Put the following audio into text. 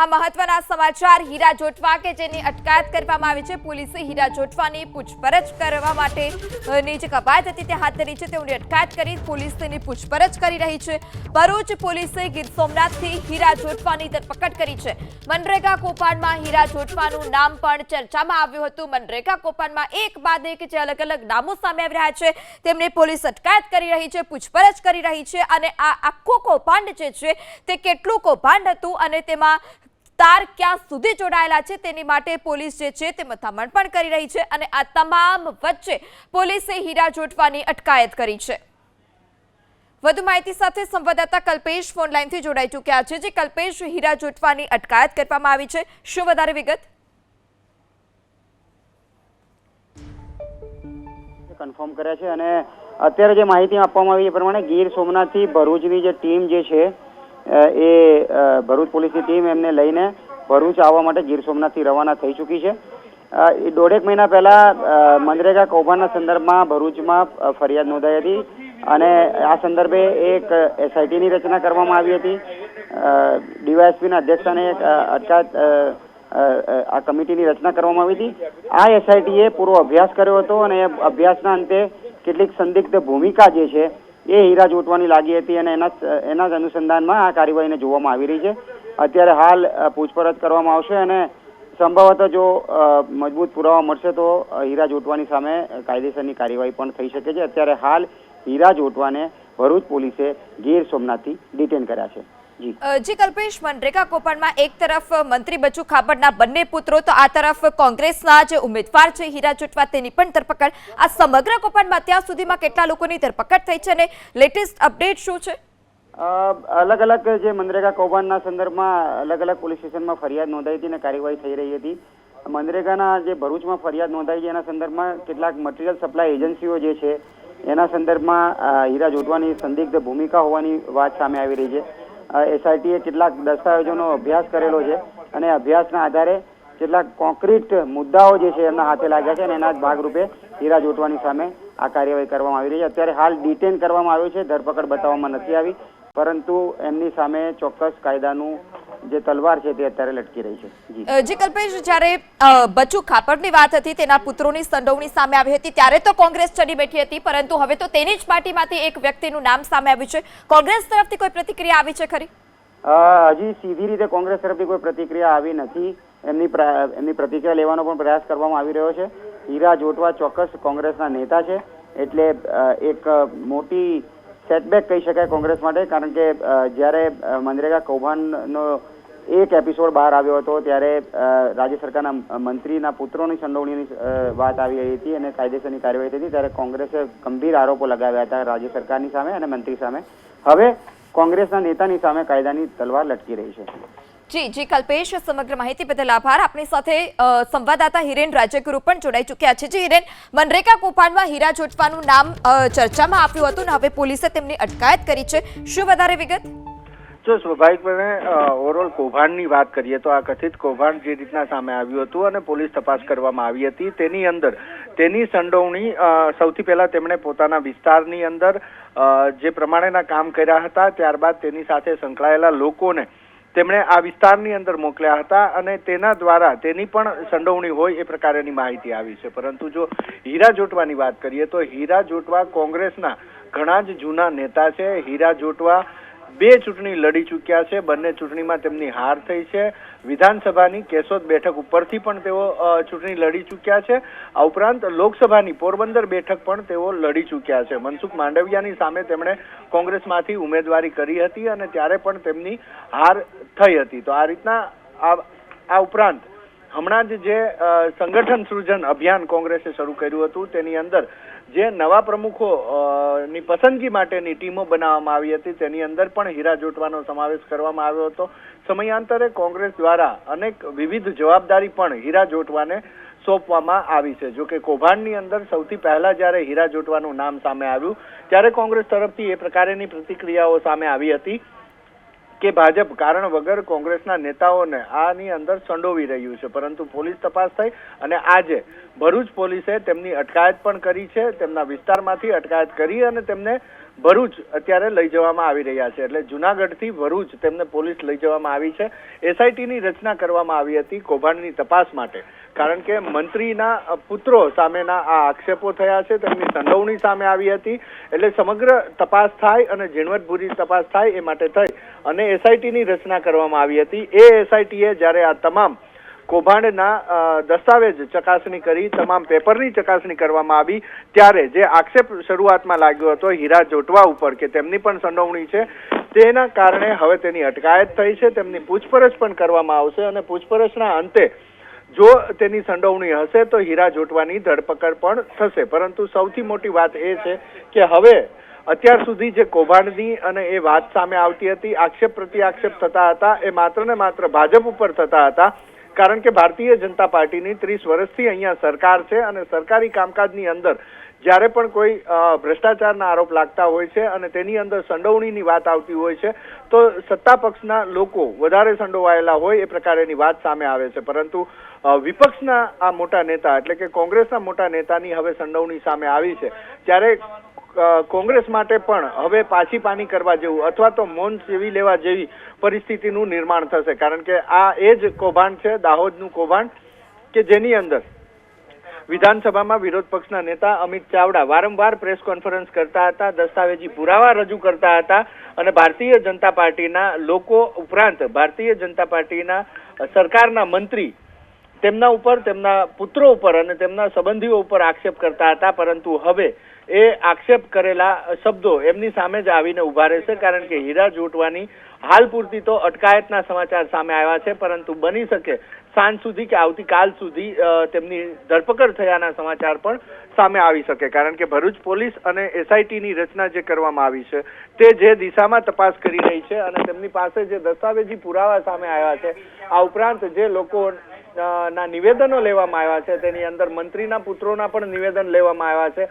આ મહત્વના સમાચાર હીરા જોટવા કે જેની અટકાયત કરવામાં આવી છે પોલીસે હીરા જોટવાની પૂછપરછ કરવા માટે અ, ની જે કવાયત હતી તે હાથ ધરી છે તેઓની અટકાયત કરી પોલીસ તેની પૂછપરછ કરી રહી છે. ભરૂચ પોલીસે ગીર સોમનાથથી હીરા જોટવાની ધરપકડ કરી છે. મનરેગા કૌભાંડમાં હીરા જોટવાનું નામ પણ ચર્ચામાં આવ્યું હતું. મનરેગા કૌભાંડમાં એક બાદ એક જે અલગ અલગ નામો સામે આવી રહ્યા છે તેમને પોલીસ અટકાયત કરી રહી છે પૂછપરછ કરી રહી છે અને આ આખું કૌભાંડ જે છે તે કેટલું કૌભાંડ હતું અને તેમાં તાર ક્યાં સુધી જોડાયેલા છે તેની માટે પોલીસ જે છે તે મથામણ પણ કરી રહી છે અને આ તમામ વચ્ચે પોલીસે હીરા જોટવાની અટકાયત કરી છે. વધુ માહિતી સાથે સંવાદદાતા કલ્પેશ ફોન લાઈનથી જોડાઈ ચૂક્યા છે, જે કલ્પેશ હીરા જોટવાની અટકાયત કરવામાં આવી છે. શું વધારે વિગત? કન્ફર્મ કર્યા છે અને અત્યારે જે માહિતી આપવામાં આવી એ પ્રમાણે ગીર સોમનાથથી ભરૂચની જે ટીમ જે છે એ ભરૂચ પોલીસની ટીમ એમને લઈને ભરૂચ આવવા માટે ગીર સોમનાથથી રવાના થઈ ચૂકી છે. એ દોઢેક મહિના પહેલા મનરેગા કૌભાંડના સંદર્ભમાં ભરૂચમાં ફરિયાદ નોંધાઈ હતી અને આ સંદર્ભે એક એસઆઈટીની રચના કરવામાં આવી હતી. ડીવાયએસપીના અધ્યક્ષસ્થાને એક અટકાયત આ કમિટીની રચના કરવામાં આવી હતી. આ એસઆઈટીએ પૂરો અભ્યાસ કર્યો હતો અને અભ્યાસના અંતે કેટલીક સંદિગ્ધ ભૂમિકા જે છે એ હીરા જોટવાની લાગી હતી અને એના એના જ અનુસંધાનમાં આ કાર્યવાહીને જોવામાં આવી રહી છે. અત્યારે હાલ પૂછપરછ કરવામાં આવશે અને સંભવત જો મજબૂત પુરાવા મળશે તો હીરા જોટવાની સામે કાયદેસરની કાર્યવાહી પણ થઈ શકે છે. અત્યારે હાલ હીરા જોટવાને ભરૂચ પોલીસે ગીર સોમનાથથી ડિટેન કર્યા છે. જી. કલ્પેશ મનરેગા કૌભાંડમાં એક તરફ મંત્રી બચુ ખાબડના બંને પુત્રો તો આ તરફ કોંગ્રેસના જે ઉમેદવાર છે હીરા ચૂંટવા તેની પણ ધરપકડ. આ સમગ્ર કૌભાંડમાં અત્યાર સુધીમાં કેટલા લોકોની ધરપકડ થઈ છે અને લેટેસ્ટ અપડેટ શું છે? અલગ અલગ જે મનરેગા કૌભાંડના સંદર્ભમાં અલગ અલગ પોલીસ સ્ટેશનમાં ફરિયાદ નોંધાઈ હતી અને કાર્યવાહી થઈ રહી હતી. મનરેગાના જે ભરૂચમાં ફરિયાદ નોંધાઈ છે એના સંદર્ભમાં કેટલાક મટીરિયલ સપ્લાય એજન્સીઓ જે છે એના સંદર્ભમાં હીરા જોટવાની સંદિગ્ધ ભૂમિકા હોવાની વાત સામે આવી રહી છે. એસઆઈટીએ કેટલાક દસ્તાવેજોનો અભ્યાસ કરેલો છે અને અભ્યાસના આધારે કેટલાક કોન્ક્રીટ મુદ્દાઓ જે છે એમના હાથે લાગ્યા છે અને એના જ ભાગરૂપે હીરા જોટવાની સામે આ કાર્યવાહી કરવામાં આવી રહી છે. અત્યારે હાલ ડિટેન કરવામાં આવ્યું છે. ધરપકડ બતાવવામાં નથી આવી, પરંતુ એમની સામે ચોક્કસ કાયદાનું જે તલવાર છે તે અત્યારે લટકી રહી છે. જી. કલ્પેશ જ્યારે બચુ ખાપડની વાત હતી તેના પુત્રોની સંડોવણી સામે આવી હતી ત્યારે તો કોંગ્રેસ ચડી બેઠી હતી પરંતુ હવે તો તેની જ પાર્ટીમાંથી એક વ્યક્તિનું નામ સામે આવ્યું છે. કોંગ્રેસ તરફથી કોઈ પ્રતિક્રિયા આવી છે ખરી? હજી સીધી રીતે કોંગ્રેસ તરફથી કોઈ પ્રતિક્રિયા આવી નથી. એમની એમની પ્રતિક્રિયા લેવાનો પણ પ્રયાસ કરવામાં આવી રહ્યો છે. હીરા જોટવા ચોક્કસ કોંગ્રેસના નેતા છે. એટલે એક મોટી સેટબેક કહી શકાય કોંગ્રેસ માટે, કારણ કે જ્યારે મનરેગા કૌભાંડનો એક એપિસોડ બહાર આવ્યો હતો, ત્યારે રાજ્ય સરકારના મંત્રીના પુત્રોની સંડોવણીની વાત આવી રહી હતી અને કાયદેસરની કાર્યવાહી થઈ હતી, ત્યારે કોંગ્રેસે ગંભીર આરોપો લગાવ્યા હતા રાજ્ય સરકારની સામે અને મંત્રી સામે. હવે કોંગ્રેસના નેતાની સામે કાયદાની તલવાર લટકી રહી છે. જી જી, કલ્પેશ, સમગ્ર માહિતી બદલ આભાર. આપણી સાથે સંવાદદાતા હિરેન રાજ્યગુરુ પણ જોડાઈ ચૂક્યા છે. જી, હિરેન, મનરેગા કૌભાંડમાં હીરા જોટવાનું નામ ચર્ચામાં આવ્યું હતું ને હવે પોલીસે તેમની અટકાયત કરી છે. શું વધારે વિગત? જો સ્વાભાવિકપણે ઓવરઓલ કૌભાંડની વાત કરીએ તો આ કથિત કૌભાંડ જે રીતના સામે આવ્યું હતું અને પોલીસ તપાસ કરવામાં આવી હતી, તેની અંદર, તેની સંડોવણી સૌથી પહેલા તેમણે પોતાના વિસ્તારની અંદર જે પ્રમાણેના કામ કર્યા હતા, ત્યારબાદ તેની સાથે સંકળાયેલા લોકોને તેમણે આ વિસ્તારની અંદર મોકલ્યા હતા અને તેના દ્વારા તેની પણ સંડોવણી હોય એ પ્રકારની માહિતી આવી છે. પરંતુ જો હીરા જોટવાની વાત કરીએ તો હીરા જોટવા કોંગ્રેસના ઘણા જ જૂના નેતા છે. હીરા જોટવા બે ચૂંટણી લડી ચૂક્યા છે. બંને ચૂંટણીમાં તેમની હાર થઈ છે. વિધાનસભાની કેશોદ બેઠક ઉપરથી પણ તેઓ ચૂંટણી લડી ચૂક્યા છે. આ ઉપરાંત લોકસભાની પોરબંદર બેઠક પણ તેઓ લડી ચૂક્યા છે. મનસુખ માંડવિયાની સામે તેમણે કોંગ્રેસમાંથી ઉમેદવારી કરી હતી અને ત્યારે પણ તેમની હાર થઈ હતી. તો આ રીતના આ ઉપરાંત હમણાં જ જે સંગઠન સૃજન અભિયાન કોંગ્રેસે શરૂ કર્યું હતું, તેની અંદર જે નવા પ્રમુખો ની પસંદગી માટેની ટીમો બનાવવામાં આવી હતી, તેની અંદર પણ હીરા જોટવાનો સમાવેશ કરવામાં આવ્યો હતો. સમયાંતરે કોંગ્રેસ દ્વારા અનેક વિવિધ જવાબદારી પણ હીરા જોટવાને સોંપવામાં આવી છે. જો કે કૌભાંડની અંદર સૌથી પહેલા જ્યારે હીરા જોટવાનું નામ સામે આવ્યું, ત્યારે કોંગ્રેસ તરફથી એ પ્રકારની પ્રતિક્રિયાઓ સામે આવી હતી. કે ભાજપ કારણ વગર કોંગ્રેસના નેતાઓને આની અંદર સંડોવી રહ્યું છે. પરંતુ પોલીસ તપાસ થઈ અને આજે ભરૂચ પોલીસે તેમની અટકાયત પણ કરી છે. તેમના વિસ્તારમાંથી અટકાયત કરી અને તેમને ભરૂચ અત્યારે લઈ જવામાં આવી રહ્યા છે. એટલે જુનાગઢથી ભરૂચ તેમને પોલીસ લઈ જવામાં આવી છે. એસઆઈટીની રચના કરવામાં આવી હતી કૌભાંડની તપાસ માટે. કારણ કે મંત્રીના પુત્રો સામેના આ આક્ષેપો થયા છે, તેમની સંડોવણી સામે આવી હતી. એટલે સમગ્ર તપાસ થાય અને ઝીણવટભૂરી તપાસ થાય એ માટે થઈ. અને એસઆઈટીની રચના કરવામાં આવી હતી. એ એસઆઈટીએ જ્યારે આ તમામ કૌભાંડના દસ્તાવેજ ચકાસણી કરી, તમામ પેપરની ચકાસણી કરવામાં આવી, ત્યારે જે આક્ષેપ શરૂઆતમાં લાગ્યો હતો, હીરા જોટવા ઉપર, કે તેમની પણ સંડોવણી છે, તેના કારણે હવે તેની અટકાયત થઈ છે. તેમની પૂછપરછ પણ કરવામાં આવશે અને પૂછપરછના અંતે જો તેની સંડોવણી હશે તો હીરા જોટવાની ધરપકડ પણ થશે. પરંતુ સૌથી મોટી વાત એ છે કે હવે અત્યાર સુધી જે કૌભાંડની અને એ વાત સામે આવતી હતી, આક્ષેપ પ્રતિ આક્ષેપ થતા હતા, એ માત્ર ને માત્ર ભાજપ ઉપર થતા હતા. કારણ કે ભારતીય જનતા પાર્ટીની ત્રીસ વર્ષથી અહીંયા સરકાર છે અને સરકારી કામકાજની અંદર જ્યારે પણ કોઈ ભ્રષ્ટાચારના આરોપ લાગતા હોય છે અને તેની અંદર સંડોવણીની વાત આવતી હોય છે, તો સત્તા પક્ષના લોકો વધારે સંડોવાયેલા હોય એ પ્રકારેની વાત સામે આવે છે. પરંતુ વિપક્ષના આ મોટા નેતા એટલે કે કોંગ્રેસના મોટા નેતાની હવે સંડોવણી સામે આવી છે. ત્યારે કોંગ્રેસ માટે પણ હવે પાછી પાની કરવા જેવું અથવા તો મૌન સેવી લેવા જેવી પરિસ્થિતિનું નિર્માણ થશે. કારણ કે આ એ જ કૌભાંડ છે, દાહોદનું કૌભાંડ, કે જેની અંદર વિધાનસભામાં વિરોધ પક્ષના નેતા અમિત ચાવડા વારંવાર પ્રેસ કોન્ફરન્સ કરતા હતા, દસ્તાવેજી પુરાવા રજૂ કરતા હતા અને ભારતીય જનતા પાર્ટીના લોકો ઉપરાંત ભારતીય જનતા પાર્ટીના સરકારના મંત્રી તેમના ઉપર, તેમના પુત્રો ઉપર અને તેમના સંબંધીઓ ઉપર આક્ષેપ કરતા હતા. પરંતુ હવે એ આક્ષેપ કરેલા શબ્દો એમની સામે જ આવીને ઊભા રહેશે, કારણ કે હીરા જોટવાની હાલ પૂરતી તો અટકાયતના સમાચાર સામે આવ્યા છે, પરંતુ બની શકે સાંજ સુધી કે આવતીકાલ સુધી તેમની ધરપકડ થયાના સમાચાર પણ સામે આવી શકે, કારણ કે ભરૂચ પોલીસ અને એસઆઈટીની રચના જે કરવામાં આવી છે, તે જે દિશામાં તપાસ કરી રહી છે અને તેમની પાસે જે દસ્તાવેજી પુરાવા સામે આવ્યા છે, આ ઉપરાંત જે લોકો ના નિવેદનો લેવામાં આવ્યા છે, તેની અંદર મંત્રીના પુત્રોના પણ નિવેદન લેવામાં આવ્યા છે